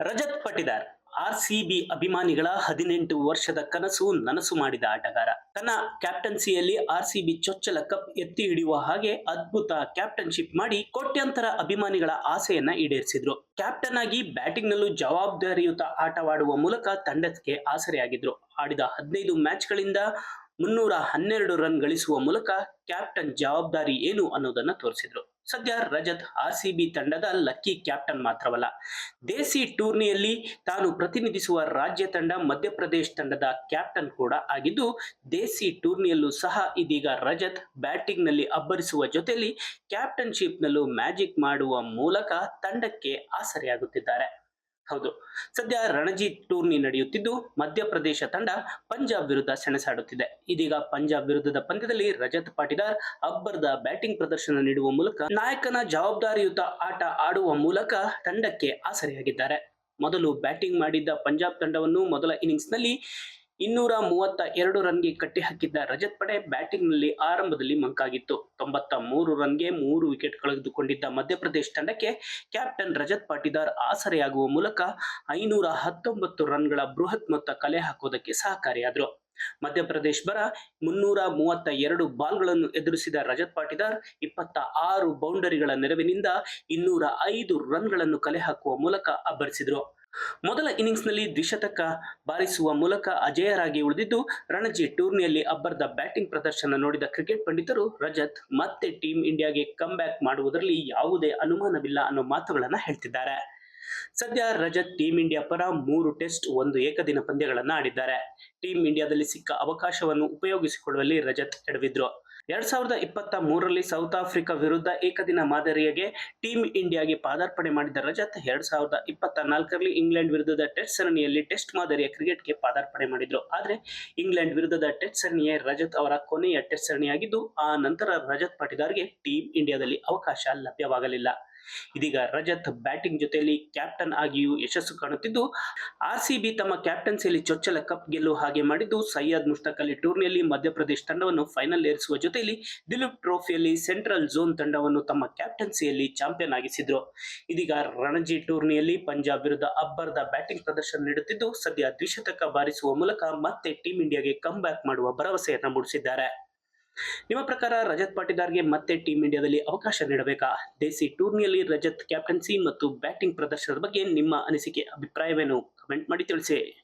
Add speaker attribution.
Speaker 1: Rajat Patidar R C B ಅಭಿಮಾನಿಗಳ ಹದಿನೆಂಟು ವರ್ಷದ ಕನಸು ನನಸು ಮಾಡಿದ ಆಟಗಾರ. ತನ್ನ ಕ್ಯಾಪ್ಟನ್ಸಿಯಲ್ಲಿ ಆರ್ ಸಿ ಬಿ ಚೊಚ್ಚಲ ಕಪ್ ಎತ್ತಿ ಹಿಡಿಯುವ ಹಾಗೆ ಅದ್ಭುತ ಕ್ಯಾಪ್ಟನ್ಶಿಪ್ ಮಾಡಿ ಕೋಟ್ಯಂತರ ಅಭಿಮಾನಿಗಳ ಆಸೆಯನ್ನ ಈಡೇರಿಸಿದ್ರು. ಕ್ಯಾಪ್ಟನ್ ಆಗಿ ಬ್ಯಾಟಿಂಗ್ ನಲ್ಲೂ ಜವಾಬ್ದಾರಿಯುತ ಆಟವಾಡುವ ಮೂಲಕ ತಂಡಕ್ಕೆ ಆಸರೆಯಾಗಿದ್ರು. ಆಡಿದ ಹದಿನೈದು ಮ್ಯಾಚ್ಗಳಿಂದ ಮುನ್ನೂರ ಹನ್ನೆರಡು ರನ್ ಗಳಿಸುವ ಮೂಲಕ ಕ್ಯಾಪ್ಟನ್ ಜವಾಬ್ದಾರಿ ಏನು ಅನ್ನೋದನ್ನ ತೋರಿಸಿದ್ರು. ಸದ್ಯ ರಜತ್ ಆರ್ ತಂಡದ ಲಕ್ಕಿ ಕ್ಯಾಪ್ಟನ್ ಮಾತ್ರವಲ್ಲ, ದೇಸಿ ಟೂರ್ನಿಯಲ್ಲಿ ತಾನು ಪ್ರತಿನಿಧಿಸುವ ರಾಜ್ಯ ತಂಡ ಮಧ್ಯಪ್ರದೇಶ ತಂಡದ ಕ್ಯಾಪ್ಟನ್ ಕೂಡ ಆಗಿದ್ದು, ದೇಸಿ ಟೂರ್ನಿಯಲ್ಲೂ ಸಹ ಇದೀಗ ರಜತ್ ಬ್ಯಾಟಿಂಗ್ನಲ್ಲಿ ಅಬ್ಬರಿಸುವ ಜೊತೆಯಲ್ಲಿ ಕ್ಯಾಪ್ಟನ್ಶಿಪ್ ನಲ್ಲೂ ಮ್ಯಾಜಿಕ್ ಮಾಡುವ ಮೂಲಕ ತಂಡಕ್ಕೆ ಆಸರೆಯಾಗುತ್ತಿದ್ದಾರೆ. ಹೌದು. ಸದ್ಯ ರಣಜಿ ಟೂರ್ನಿ ನಡೆಯುತ್ತಿದ್ದು ಮಧ್ಯಪ್ರದೇಶ ತಂಡ ಪಂಜಾಬ್ ವಿರುದ್ಧ ಸೆಣಸಾಡುತ್ತಿದೆ. ಇದೀಗ ಪಂಜಾಬ್ ವಿರುದ್ಧದ ಪಂದ್ಯದಲ್ಲಿ ರಜತ್ ಪಾಟಿದಾರ್ ಅಬ್ಬರದ ಬ್ಯಾಟಿಂಗ್ ಪ್ರದರ್ಶನ ನೀಡುವ ಮೂಲಕ ನಾಯಕನ ಜವಾಬ್ದಾರಿಯುತ ಆಟ ಆಡುವ ಮೂಲಕ ತಂಡಕ್ಕೆ ಆಸರೆಯಾಗಿದ್ದಾರೆ. ಮೊದಲು ಬ್ಯಾಟಿಂಗ್ ಮಾಡಿದ್ದ ಪಂಜಾಬ್ ತಂಡವನ್ನು ಮೊದಲ ಇನ್ನಿಂಗ್ಸ್ನಲ್ಲಿ ಇನ್ನೂರ ಮೂವತ್ತ ಎರಡು ರನ್ಗೆ ಕಟ್ಟಿ ಹಾಕಿದ್ದ ರಜತ್ ಪಡೆ ಬ್ಯಾಟಿಂಗ್ನಲ್ಲಿ ಆರಂಭದಲ್ಲಿ ಮಂಕಾಗಿತ್ತು. ತೊಂಬತ್ತ ಮೂರು ರನ್ಗೆ ಮೂರು ವಿಕೆಟ್ ಕಳೆದುಕೊಂಡಿದ್ದ ಮಧ್ಯಪ್ರದೇಶ ತಂಡಕ್ಕೆ ಕ್ಯಾಪ್ಟನ್ ರಜತ್ ಪಾಟಿದಾರ್ ಆಸರೆಯಾಗುವ ಮೂಲಕ ಐನೂರ ಹತ್ತೊಂಬತ್ತು ರನ್ಗಳ ಬೃಹತ್ ಮೊತ್ತ ಕಲೆ ಹಾಕುವುದಕ್ಕೆ ಸಹಕಾರಿಯಾದರು. ಮಧ್ಯಪ್ರದೇಶ ಬರ ಮುನ್ನೂರ ಮೂವತ್ತ ಎರಡು ಬಾಲ್ಗಳನ್ನು ಎದುರಿಸಿದ ರಜತ್ ಪಾಟಿದಾರ್ ಇಪ್ಪತ್ತ ಆರು ಬೌಂಡರಿಗಳ ನೆರವಿನಿಂದ ಇನ್ನೂರ ಐದು ರನ್ಗಳನ್ನು ಕಲೆ ಹಾಕುವ ಮೂಲಕ ಅಬ್ಬರಿಸಿದರು. ಮೊದಲ ಇನ್ನಿಂಗ್ಸ್ನಲ್ಲಿ ದ್ವಿಶತಕ ಬಾರಿಸುವ ಮೂಲಕ ಅಜೇಯರಾಗಿ ಉಳಿದಿದ್ದು, ರಣಜಿ ಟೂರ್ನಿಯಲ್ಲಿ ಅಬ್ಬರದ ಬ್ಯಾಟಿಂಗ್ ಪ್ರದರ್ಶನ ನೋಡಿದ ಕ್ರಿಕೆಟ್ ಪಂಡಿತರು ರಜತ್ ಮತ್ತೆ ಟೀಂ ಇಂಡಿಯಾಗೆ ಕಮ್ ಬ್ಯಾಕ್ ಮಾಡುವುದರಲ್ಲಿ ಯಾವುದೇ ಅನುಮಾನವಿಲ್ಲ ಅನ್ನೋ ಮಾತುಗಳನ್ನು ಹೇಳ್ತಿದ್ದಾರೆ. ಸದ್ಯ ರಜತ್ ಟೀಂ ಇಂಡಿಯಾ ಪರ ಮೂರು ಟೆಸ್ಟ್, ಒಂದು ಏಕದಿನ ಪಂದ್ಯಗಳನ್ನು ಆಡಿದ್ದಾರೆ. ಟೀಂ ಇಂಡಿಯಾದಲ್ಲಿ ಸಿಕ್ಕ ಅವಕಾಶವನ್ನು ಉಪಯೋಗಿಸಿಕೊಳ್ಳುವಲ್ಲಿ ರಜತ್ ಎಡವಿದ್ರು. ಎರಡ್ ಸಾವಿರದ ಇಪ್ಪತ್ತ ಮೂರರಲ್ಲಿ ಸೌತ್ ಆಫ್ರಿಕಾ ವಿರುದ್ಧ ಏಕದಿನ ಮಾದರಿಯಾಗೆ ಟೀಂ ಇಂಡಿಯಾಗೆ ಪಾದಾರ್ಪಣೆ ಮಾಡಿದ ರಜತ್ ಎರಡ್ ಸಾವಿರದ ಇಪ್ಪತ್ತ ನಾಲ್ಕರಲ್ಲಿ ಇಂಗ್ಲೆಂಡ್ ವಿರುದ್ಧದ ಟೆಸ್ಟ್ ಸರಣಿಯಲ್ಲಿ ಟೆಸ್ಟ್ ಮಾದರಿಯ ಕ್ರಿಕೆಟ್ಗೆ ಪಾದಾರ್ಪಣೆ ಮಾಡಿದ್ರು. ಆದರೆ ಇಂಗ್ಲೆಂಡ್ ವಿರುದ್ಧದ ಟೆಸ್ಟ್ ಸರಣಿಯೇ ರಜತ್ ಅವರ ಕೊನೆಯ ಟೆಸ್ಟ್ ಸರಣಿಯಾಗಿದ್ದು, ಆ ನಂತರ ರಜತ್ ಪಾಟಿದಾರ್ಗೆ ಟೀಂ ಇಂಡಿಯಾದಲ್ಲಿ ಅವಕಾಶ ಲಭ್ಯವಾಗಲಿಲ್ಲ. ಇದೀಗ ರಜತ್ ಬ್ಯಾಟಿಂಗ್ ಜೊತೆಯಲ್ಲಿ ಕ್ಯಾಪ್ಟನ್ ಆಗಿಯೂ ಯಶಸ್ಸು ಕಾಣುತ್ತಿದ್ದು, ಆರ್ ಸಿ ತಮ್ಮ ಕ್ಯಾಪ್ಟನ್ಸಿಯಲ್ಲಿ ಚೊಚ್ಚಲ ಕಪ್ ಗೆಲ್ಲುವ ಹಾಗೆ ಮಾಡಿದ್ದು, ಸೈಯದ್ ಮುಷ್ತಾಕ್ ಅಲಿ ಟೂರ್ನಿಯಲ್ಲಿ ಮಧ್ಯಪ್ರದೇಶ ತಂಡವನ್ನು ಫೈನಲ್ ಏರಿಸುವ ಜೊತೆಯಲ್ಲಿ ದಿಲೀಪ್ ಟ್ರೋಫಿಯಲ್ಲಿ ಸೆಂಟ್ರಲ್ ಝೋನ್ ತಂಡವನ್ನು ತಮ್ಮ ಕ್ಯಾಪ್ಟನ್ಸಿಯಲ್ಲಿ ಚಾಂಪಿಯನ್ ಆಗಿಸಿದ್ರು. ಇದೀಗ ರಣಜಿ ಟೂರ್ನಿಯಲ್ಲಿ ಪಂಜಾಬ್ ವಿರುದ್ಧ ಅಬ್ಬರದ ಬ್ಯಾಟಿಂಗ್ ಪ್ರದರ್ಶನ ನೀಡುತ್ತಿದ್ದು, ಸದ್ಯ ದ್ವಿಶತಕ ಬಾರಿಸುವ ಮೂಲಕ ಮತ್ತೆ ಟೀಂ ಇಂಡಿಯಾಗೆ ಕಮ್ ಬ್ಯಾಕ್ ಮಾಡುವ ಭರವಸೆಯನ್ನು ಮೂಡಿಸಿದ್ದಾರೆ. ನಿಮ್ಮ ಪ್ರಕಾರ ರಜತ್ ಪಾಟಿದಾರ್ಗೆ ಮತ್ತೆ ಟೀಂ ಇಂಡಿಯಾದಲ್ಲಿ ಅವಕಾಶ ನೀಡಬೇಕಾ? ದೇಸಿ ಟೂರ್ನಿಯಲ್ಲಿ ರಜತ್ ಕ್ಯಾಪ್ಟನ್ಸಿ ಮತ್ತು ಬ್ಯಾಟಿಂಗ್ ಪ್ರದರ್ಶನದ ಬಗ್ಗೆ ನಿಮ್ಮ ಅನಿಸಿಕೆ, ಅಭಿಪ್ರಾಯವೇನು? ಕಮೆಂಟ್ ಮಾಡಿ ತಿಳಿಸಿ.